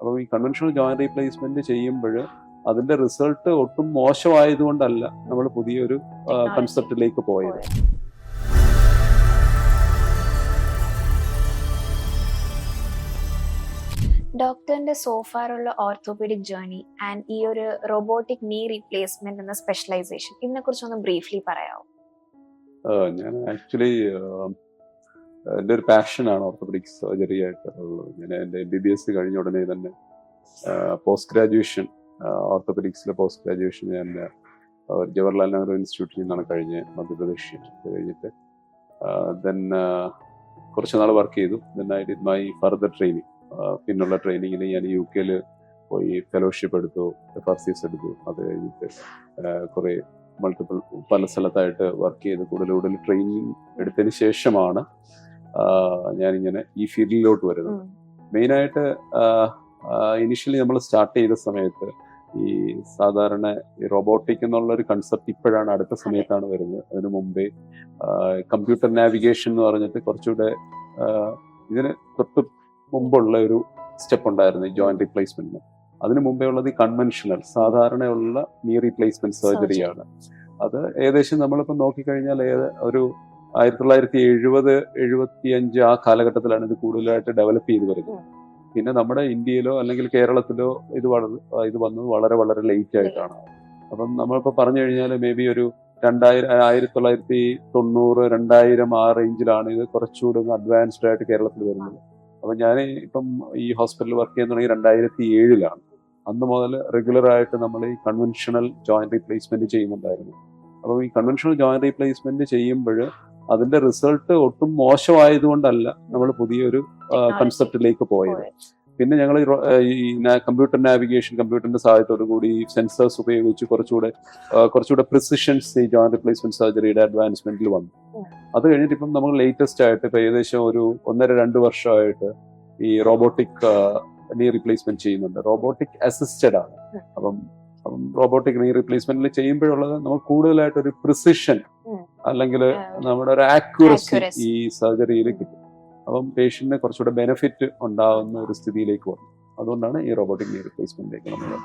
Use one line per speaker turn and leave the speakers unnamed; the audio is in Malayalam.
അപ്പോൾ ഈ കൺവെൻഷണൽ ജോയിൻ റീപ്ലേസ്മെന്റ് ചെയ്യുമ്പോൾ അതിന്റെ റിസൾട്ട് ഒട്ടും മോശമായതുകൊണ്ടല്ല നമ്മൾ പുതിയൊരു കൺസെപ്റ്റിലേക്ക് പോയത്.
ഡോക്ടറിന്റെ സോഫാറുള്ള ഓർത്തോപീഡിക് ജേർണി ആൻഡ് ഈ ഒരു റോബോട്ടിക് നീ റീപ്ലേസ്മെന്റ് എന്ന സ്പെഷ്യലൈസേഷൻ ഇതിനെ കുറിച്ച് ഒന്ന് ബ്രീഫ്ലി പറയാമോ
ഞാൻ ആക്ച്വലി എന്റെ ഒരു പാഷനാണ് ഓർത്തോപെഡിക് സർജറി ആയിട്ട് ഞാൻ എന്റെ എം ബി ബി എസ് കഴിഞ്ഞ ഉടനെ തന്നെ പോസ്റ്റ് ഗ്രാജുവേഷൻ ഓർത്തോപെഡിക്സിലെ പോസ്റ്റ് ഗ്രാജുവേഷൻ ഞാൻ ജവഹർലാൽ നെഹ്റു ഇൻസ്റ്റിറ്റ്യൂട്ടിൽ നിന്നാണ് കഴിഞ്ഞ് മധ്യപ്രദേശ് കഴിഞ്ഞിട്ട്. ദെൻ കുറച്ച് നാൾ വർക്ക് ചെയ്തു. Then I did my further training പിന്നുള്ള ട്രെയിനിങ്ങിന് ഞാൻ യു കെയിൽ പോയി ഫെലോഷിപ്പ് എടുത്തു എഫ് ആർ സി എസ് എടുത്തു. അത് കഴിഞ്ഞിട്ട് കുറേ മൾട്ടിപ്പിൾ പല സ്ഥലത്തായിട്ട് വർക്ക് ചെയ്ത് കൂടുതൽ കൂടുതൽ ട്രെയിനിങ് എടുത്തതിന് ശേഷമാണ് ഞാനിങ്ങനെ ഈ ഫീൽഡിലോട്ട് വരുന്നത്. മെയിനായിട്ട് ഇനിഷ്യലി നമ്മൾ സ്റ്റാർട്ട് ചെയ്ത സമയത്ത് ഈ സാധാരണ ഈ റോബോട്ടിക് എന്നുള്ള ഒരു കൺസെപ്റ്റ് ഇപ്പോഴാണ് അടുത്ത സമയത്താണ് വരുന്നത്. അതിനു മുമ്പേ കമ്പ്യൂട്ടർ നാവിഗേഷൻ എന്ന് പറഞ്ഞിട്ട് കുറച്ചുകൂടെ ഇതിന് തൊട്ട് മുമ്പുള്ള ഒരു സ്റ്റെപ്പ് ഉണ്ടായിരുന്നു ഈ ജോയിന്റ് റീപ്ലേസ്മെന്റിന് അതിനു മുമ്പേ ഉള്ളത് ഈ കൺവെൻഷണൽ സാധാരണയുള്ള നീ റീപ്ലേസ്മെന്റ് സർജറിയാണ് അത് ഏകദേശം നമ്മളിപ്പോൾ നോക്കിക്കഴിഞ്ഞാൽ ഏത് ഒരു ആയിരത്തി തൊള്ളായിരത്തി എഴുപത് എഴുപത്തി അഞ്ച് ആ കാലഘട്ടത്തിലാണ് ഇത് കൂടുതലായിട്ട് ഡെവലപ്പ് ചെയ്ത് വരുന്നത്. പിന്നെ നമ്മുടെ ഇന്ത്യയിലോ അല്ലെങ്കിൽ കേരളത്തിലോ ഇത് വളരെ ഇത് വന്നത് വളരെ വളരെ ലേറ്റ് ആയിട്ടാണ്. അപ്പം നമ്മളിപ്പോൾ പറഞ്ഞു കഴിഞ്ഞാൽ മേ ബി ഒരു രണ്ടായിരം ആയിരത്തി തൊള്ളായിരത്തി തൊണ്ണൂറ് രണ്ടായിരം ആ റേഞ്ചിലാണ് ഇത് കുറച്ചുകൂടി അഡ്വാൻസ്ഡ് ആയിട്ട് കേരളത്തിൽ വരുന്നത്. അപ്പം ഞാൻ ഇപ്പം ഈ ഹോസ്പിറ്റലിൽ വർക്ക് ചെയ്യാൻ തുടങ്ങി രണ്ടായിരത്തി ഏഴിലാണ് അന്ന് മുതൽ റെഗുലർ ആയിട്ട് നമ്മൾ ഈ കൺവെൻഷണൽ ജോയിന്റ് റീപ്ലേസ്മെന്റ് ചെയ്യുന്നുണ്ടായിരുന്നു. അപ്പം ഈ കൺവെൻഷണൽ ജോയിന്റ് റീപ്ലേസ്മെന്റ് ചെയ്യുമ്പോൾ അതിന്റെ റിസൾട്ട് ഒട്ടും മോശമായതുകൊണ്ടല്ല നമ്മൾ പുതിയൊരു കൺസെപ്റ്റിലേക്ക് പോയത് പിന്നെ ഞങ്ങൾ ഈ കമ്പ്യൂട്ടർ നാവിഗേഷൻ കമ്പ്യൂട്ടറിന്റെ സഹായത്തോടു കൂടി സെൻസേഴ്സ് ഉപയോഗിച്ച് കുറച്ചുകൂടെ കുറച്ചുകൂടെ പ്രിസിഷൻസ് ഈ ജോയിന്റ് റിപ്ലേസ്മെന്റ് സർജറിയുടെ അഡ്വാൻസ്മെന്റിൽ വന്നു. അത് കഴിഞ്ഞിട്ട് ഇപ്പം നമ്മൾ ലേറ്റസ്റ്റ് ആയിട്ട് ഇപ്പൊ ഏകദേശം ഒരു ഒന്നര രണ്ട് വർഷമായിട്ട് ഈ റോബോട്ടിക് നീ റീപ്ലേസ്മെന്റ് ചെയ്യുന്നുണ്ട് റോബോട്ടിക് അസിസ്റ്റഡ് ആണ്. അപ്പം റോബോട്ടിക് നീ റീപ്ലേസ്മെന്റിൽ ചെയ്യുമ്പോഴുള്ളത് നമുക്ക് കൂടുതലായിട്ട് ഒരു പ്രിസിഷൻ. അല്ലെങ്കിൽ നമ്മുടെ ഒരു ആക്യുറസി ഈ സർജറിയിൽ കിട്ടും. അപ്പം പേഷ്യന്റിന് കുറച്ചുകൂടെ ബെനിഫിറ്റ് ഉണ്ടാവുന്ന ഒരു സ്ഥിതിയിലേക്ക് വന്നു. അതുകൊണ്ടാണ് ഈ റോബോട്ടിക് നീ റീപ്ലേസ്മെന്റിലേക്ക് നമ്മൾ